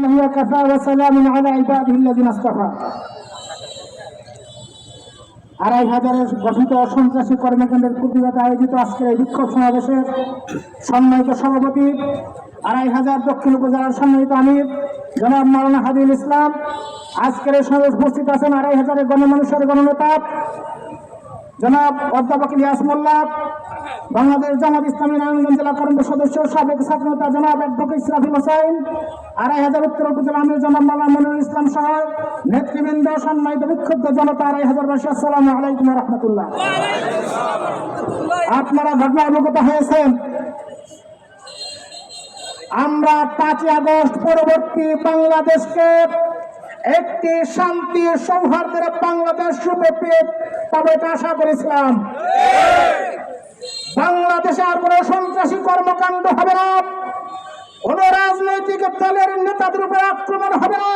الله وكفى وسلام على عباده الذين اصطفى আড়াই হাজারের গঠিত সন্ত্রাসী কর্মকাণ্ডের প্রতিবাদে আয়োজিত আজকের এই বিক্ষোভ সমাবেশের সম্মানিত সভাপতি আড়াই হাজার দক্ষিণ উপজেলার সম্মানিত আমির জনাব মাওলানা হাদিল ইসলাম আজকের এই সমাবেশ উপস্থিত আছেন আড়াই হাজারের গণমানুষের গণনেতা জনাব অধ্যাপক ইলিয়াস মোল্লা, বাংলাদেশ জামাত ইসলামী নারায়ণগঞ্জ জেলা কর্মী সদস্য, সাবেক ছাত্রনেতা জনাব অ্যাডভোকেট ইসরাফিল হোসাইন আড়াই হাজার উত্তর উপজেলা আমির জনাব মাল্লা মনিরুল ইসলাম সহ নেতৃবৃন্দ, সম্মানিত বিক্ষুব্ধ জনতা, আড়াই হাজার বাসী, আসসালামু আলাইকুম রহমতুল্লাহ। আপনারা ঘটনা অবগত হয়েছেন? আমরা পাঁচই আগস্ট পরবর্তী বাংলাদেশকে একটি শান্তি সৌহার্দের বাংলাদেশ রূপে পাবে আশা করেছিলাম বাংলাদেশে আর কোনো সন্ত্রাসী কর্মকাণ্ড হবে না। কোন রাজনৈতিক দলের নেতাদের উপর আক্রমণ হবে না।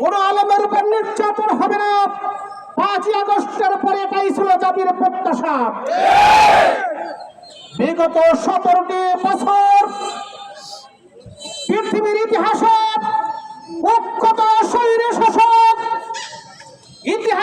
কোন আলমের উপর নির্যাতন হবে না। পাঁচই আগস্টের পরে এটাই ছিল জাতির প্রত্যাশা। বিগত সতেরোটি বছর পৃথিবীর ইতিহাসে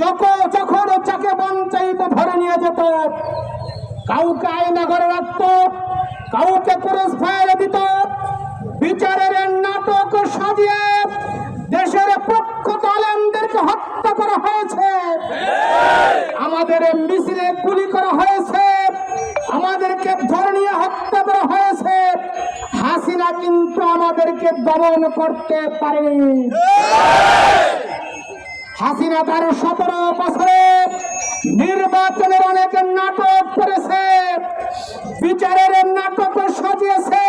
যখন যখন যাকে বঞ্চাইতে ধরে নিয়ে যেত, কাউকে আয়না ঘরে রাখত, কাউকে ফায়ারে দিত, বিচারের নাটক সাজিয়ে দেশের প্রখ্যাত আলেমদেরকে হত্যা করা হয়েছে। আমাদের মিছিলে গুলি করা হয়েছে। আমাদেরকে ধরে নিয়ে হত্যা করা হয়েছে। হাসিনা কিন্তু আমাদেরকে দমন করতে পারেনি। হাসিনা তার সতেরো বছরে নির্বাচনের অনেক নাটক করেছে, বিচারের নাটক সাজিয়েছে।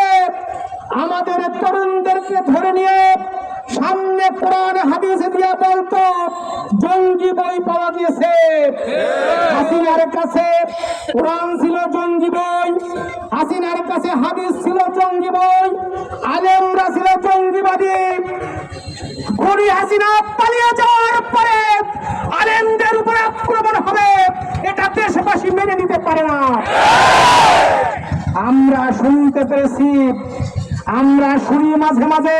আমাদের তরুণদেরকে ধরে নিয়ে সামনে কোরআন, হাদিস দিয়ে বলতো, জঙ্গি বই পাওয়া গিয়েছে। হাসিনার কাছে কোরআন ছিল জঙ্গি বই, হাসিনার কাছে হাদিস ছিল জঙ্গি বই, আলেমরা ছিল জঙ্গিবাদী। খুনি হাসিনা, পালিয়ে যাওয়ার পরে আলেমদের উপর আক্রমণ হবে। এটা দেশবাসী মেনে নিতে পারে না। আমরা শুনতে পেরেছি, আমরা শুনি মাঝে মাঝে।